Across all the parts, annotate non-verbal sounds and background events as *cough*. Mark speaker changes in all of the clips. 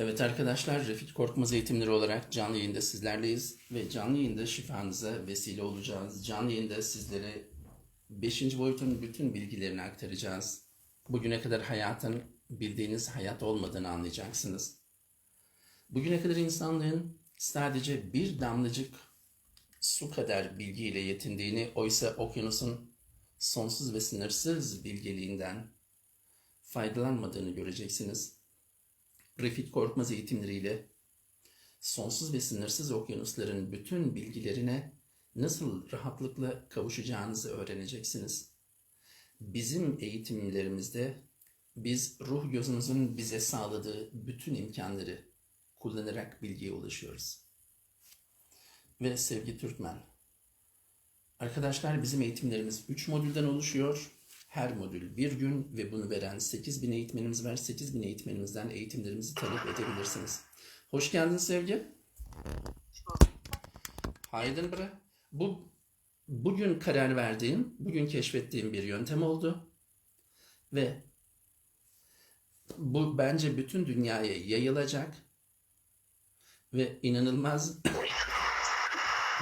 Speaker 1: Evet arkadaşlar, Refik Korkmaz eğitimleri olarak canlı yayında sizlerleyiz ve canlı yayında şifanıza vesile olacağız. Canlı yayında sizlere 5. boyutun bütün bilgilerini aktaracağız. Bugüne kadar hayatın bildiğiniz hayat olmadığını anlayacaksınız. Bugüne kadar insanlığın sadece bir damlacık su kadar bilgiyle yetindiğini, oysa okyanusun sonsuz ve sınırsız bilgeliğinden faydalanmadığını göreceksiniz. Refik Korkmaz eğitimleriyle sonsuz ve sınırsız okyanusların bütün bilgilerine nasıl rahatlıkla kavuşacağınızı öğreneceksiniz. Bizim eğitimlerimizde biz ruh gözümüzün bize sağladığı bütün imkanları kullanarak bilgiye ulaşıyoruz. Ve sevgi Türkmen. Arkadaşlar bizim eğitimlerimiz 3 modülden oluşuyor. Her modül bir gün ve bunu veren 8000 eğitmenimiz var. 8000 eğitmenimizden eğitimlerimizi talep edebilirsiniz. Hoş geldin Sevgi. Haydın bre. Bu bugün karar verdiğim, bugün keşfettiğim bir yöntem oldu. Ve bu bence bütün dünyaya yayılacak ve inanılmaz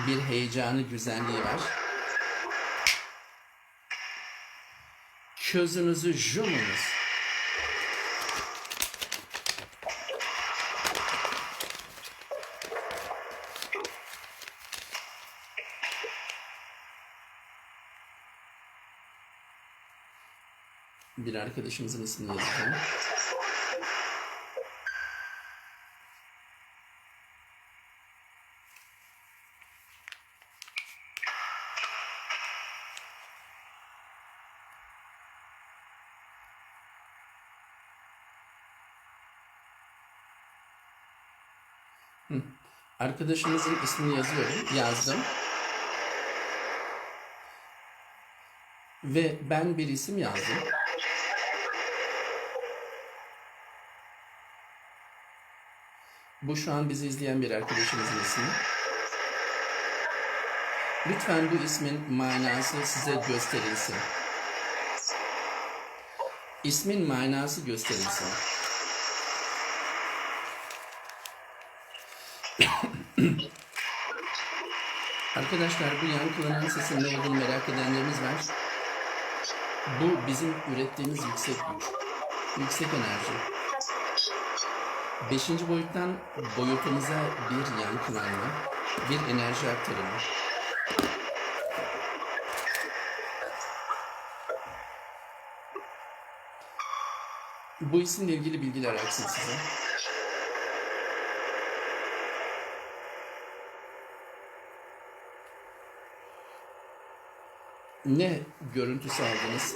Speaker 1: bir heyecanı, güzelliği var. Közünüzü jumunuz. Bir arkadaşımızın ismini yazacağım. Hı. Arkadaşımızın ismini yazıyorum. Yazdım. Ve ben bir isim yazdım. Bu şu an bizi izleyen bir arkadaşımızın ismi. Lütfen bu ismin manası size gösterilsin. İsmin manası gösterilsin. *coughs* Arkadaşlar bu yankılanan sesin ne olduğunu merak edenlerimiz var. Bu bizim ürettiğimiz yüksek güç. Yüksek enerji. Beşinci boyuttan boyutumuza bir yankılanma, bir enerji aktarımı. Bu isimle ilgili bilgiler aksın size. Ne görüntüsü aldınız?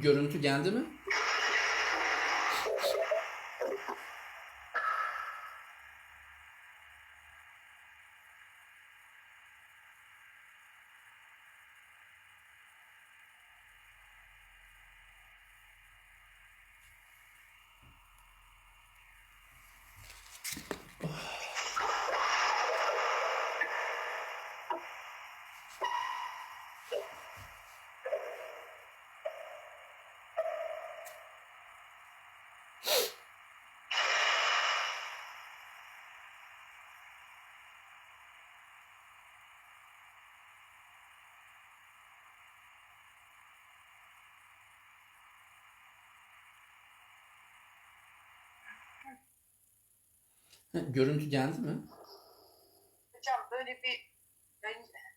Speaker 1: Görüntü geldi mi? Ha, Görüntü geldi mi?
Speaker 2: Hocam böyle bir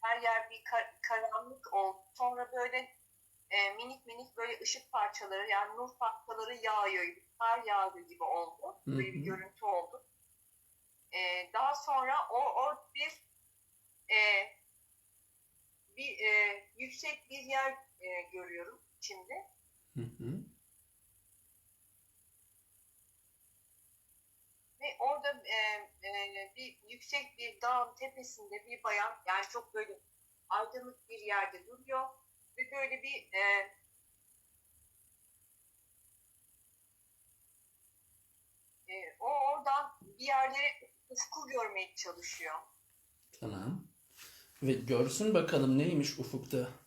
Speaker 2: her yer bir kar- karanlık oldu. Sonra böyle e, minik minik böyle ışık parçaları yani nur parçaları yağıyor, kar yağıyor gibi oldu. Böyle bir görüntü oldu. E, daha sonra o, o bir e, bir e, yüksek bir yer e, görüyorum şimdi.
Speaker 1: Hı hı.
Speaker 2: Ve orada e, e, bir yüksek bir dağın tepesinde bir bayan yani çok böyle aydınlık bir yerde duruyor ve böyle bir e, e, o oradan bir yerlere ufku görmeye çalışıyor.
Speaker 1: Tamam. Ve görsün bakalım neymiş ufukta.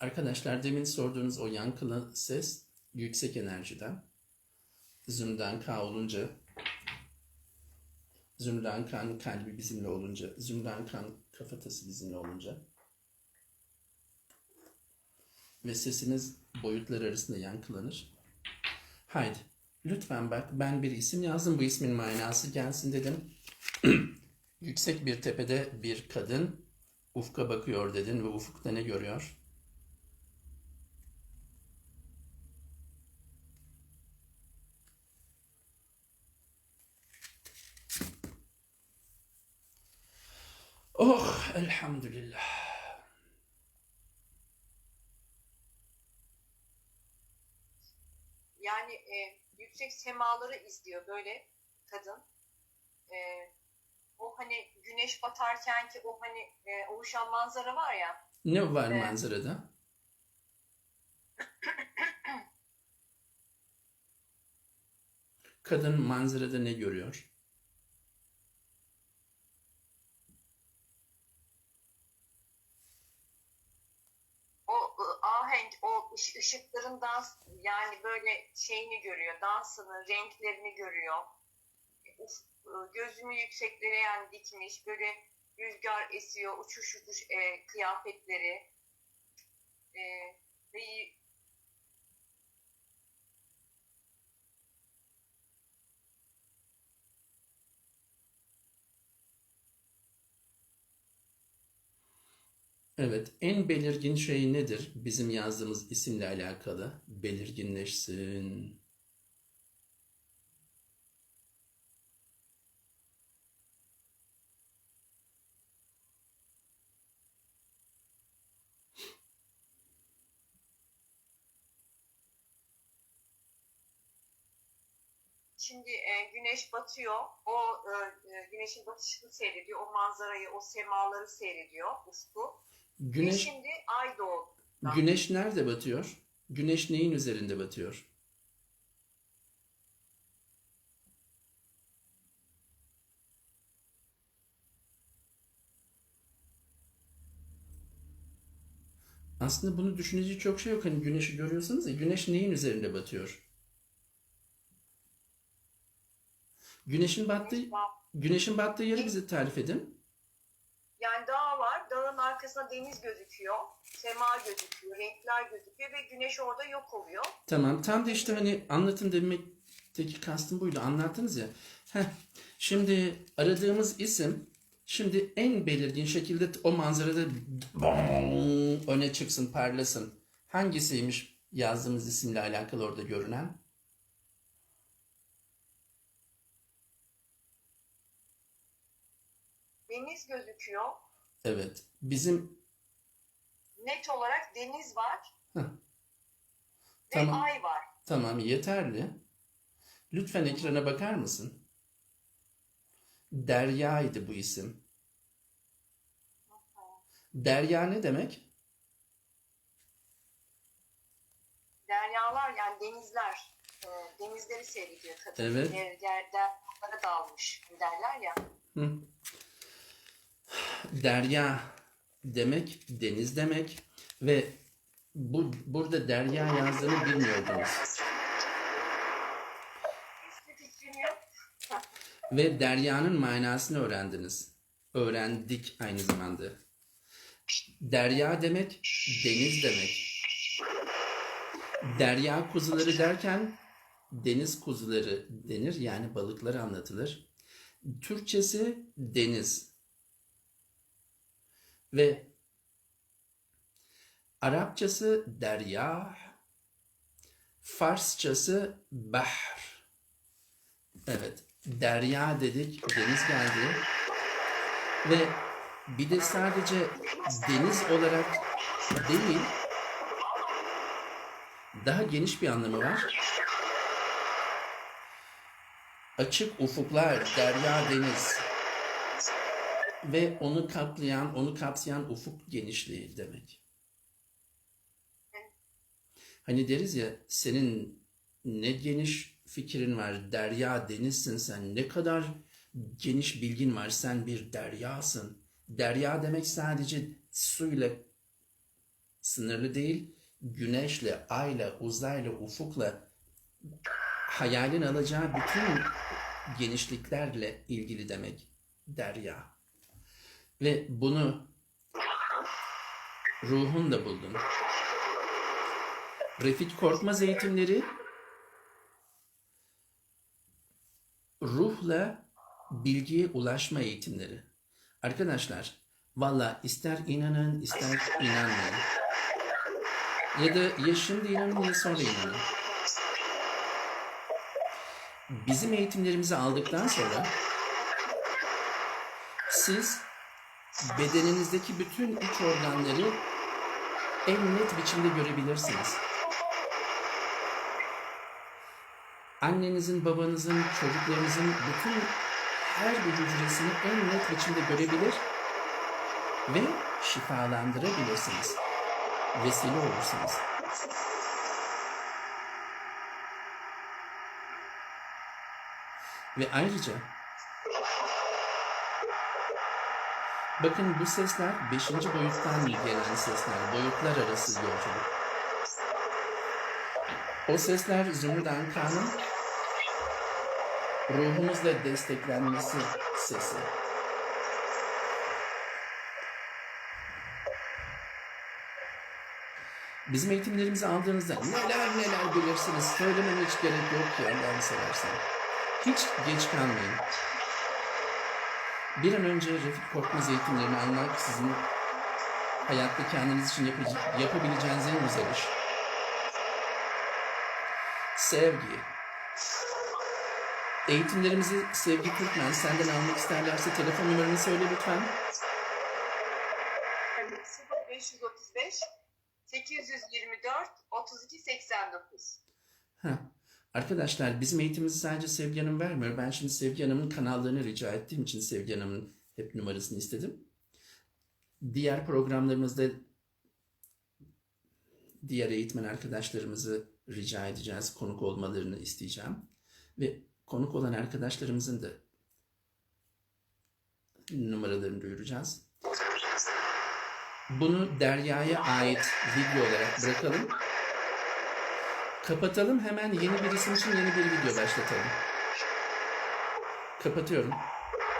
Speaker 1: Arkadaşlar demin sorduğunuz o yankılı ses yüksek enerjiden. Zümrüden K olunca Zümrüden K'nın kalbi bizimle olunca Zümrüden K'nın kafatası bizimle olunca ve sesiniz boyutlar arasında yankılanır. Haydi lütfen bak ben bir isim yazdım bu ismin manası gelsin dedim. *clears throat* Yüksek bir tepede bir kadın ufka bakıyor dedin ve ufukta ne görüyor? Oh elhamdülillah.
Speaker 2: Yani e, yüksek semaları izliyor böyle kadın. E, o hani güneş batarken ki o hani e, oluşan manzara var ya
Speaker 1: Ne var
Speaker 2: Evet.
Speaker 1: manzarada? *clears throat* Kadın manzarada ne görüyor?
Speaker 2: o ı, ahenk, o ış- ışıkların dans yani böyle şeyini görüyor, dansını, renklerini görüyor. Uf, ı, gözünü yükseklere yani dikmiş, böyle rüzgar esiyor, uçuş uçuş e, kıyafetleri. E, ve
Speaker 1: Evet, en belirgin şey nedir? Bizim yazdığımız isimle alakalı. Belirginleşsin.
Speaker 2: şimdi e, güneş batıyor, o e, e, güneşin batışını seyrediyor, o manzarayı, o semaları seyrediyor ufku. Ve
Speaker 1: Güneş,
Speaker 2: şimdi ay doğdu.
Speaker 1: güneş nerede batıyor? Güneş neyin üzerinde batıyor? Aslında bunu düşünecek çok şey yok. Hani güneşi görüyorsunuz ya, güneş neyin üzerinde batıyor? Güneşin battığı, güneşin battığı yeri bize tarif edin.
Speaker 2: Yani dağın arkasında deniz gözüküyor, sema gözüküyor, renkler gözüküyor ve güneş orada yok oluyor.
Speaker 1: Tamam. Tam da işte hani anlatın demekteki kastım buydu. Anlattınız ya. Heh. Şimdi aradığımız isim şimdi en belirgin şekilde o manzarada öne çıksın, parlasın. Hangisiymiş yazdığımız isimle alakalı orada görünen?
Speaker 2: Deniz gözüküyor,
Speaker 1: Evet. Bizim
Speaker 2: net olarak deniz var
Speaker 1: Heh.
Speaker 2: ve
Speaker 1: Tamam.
Speaker 2: ay var.
Speaker 1: Tamam yeterli. Lütfen ekrana bakar mısın? Derya'ydı bu isim. Derya ne demek?
Speaker 2: Deryalar yani denizler, e, denizleri seyrediyor kadın.
Speaker 1: Evet.
Speaker 2: Der, der, deryalara dalmış derler ya.
Speaker 1: Hı. Derya demek deniz demek ve bu burada derya yazdığını bilmiyordunuz. Ve deryanın manasını öğrendiniz. Öğrendik aynı zamanda. Derya demek deniz demek. Derya kuzuları derken deniz kuzuları denir yani balıklar anlatılır. Türkçesi deniz. Ve Arapçası derya, Farsçası bahr. Evet, derya dedik, deniz geldi. Ve bir de sadece deniz olarak değil, daha geniş bir anlamı var. Açık ufuklar, derya, deniz ve onu kaplayan, onu kapsayan ufuk genişliği demek. Hani deriz ya senin ne geniş fikrin var, derya, denizsin sen, ne kadar geniş bilgin var, sen bir deryasın. Derya demek sadece suyla sınırlı değil, güneşle, ayla, uzayla, ufukla hayalin alacağı bütün genişliklerle ilgili demek derya. Ve bunu ruhunla buldun. Refik Korkmaz eğitimleri ruhla bilgiye ulaşma eğitimleri. Arkadaşlar valla ister inanın ister inanmayın. Ya da ya şimdi inanın ya sonra inanın. Bizim eğitimlerimizi aldıktan sonra siz bedeninizdeki bütün iç organları en net biçimde görebilirsiniz. Annenizin, babanızın, çocuklarınızın bütün her bir hücresini en net biçimde görebilir ve şifalandırabilirsiniz. Vesile olursunuz. Ve ayrıca bakın bu sesler beşinci boyuttan gelen sesler, boyutlar arası yolculuk. O sesler Zümrüt Anka'nın ruhumuzla desteklenmesi sesi. Bizim eğitimlerimizi aldığınızda neler neler bilirsiniz. Söylememe hiç gerek yok ki Allah'ını seversen. Hiç geç kalmayın. Bir an önce Refik Korkmaz eğitimlerini almak sizin hayatta kendiniz için yapabileceğiniz en güzel iş. Sevgi. Eğitimlerimizi Sevgi Türkmen senden almak isterlerse telefon numaranı söyle lütfen.
Speaker 2: 0535 824 32 89.
Speaker 1: Heh. Arkadaşlar bizim eğitimimizi sadece Sevgi Hanım vermiyor. Ben şimdi Sevgi Hanım'ın kanallarını rica ettiğim için Sevgi Hanım'ın hep numarasını istedim. Diğer programlarımızda diğer eğitmen arkadaşlarımızı rica edeceğiz. Konuk olmalarını isteyeceğim. Ve konuk olan arkadaşlarımızın da numaralarını duyuracağız. Bunu Derya'ya ait video olarak bırakalım. Kapatalım hemen yeni bir isim için yeni bir video başlatalım. Kapatıyorum.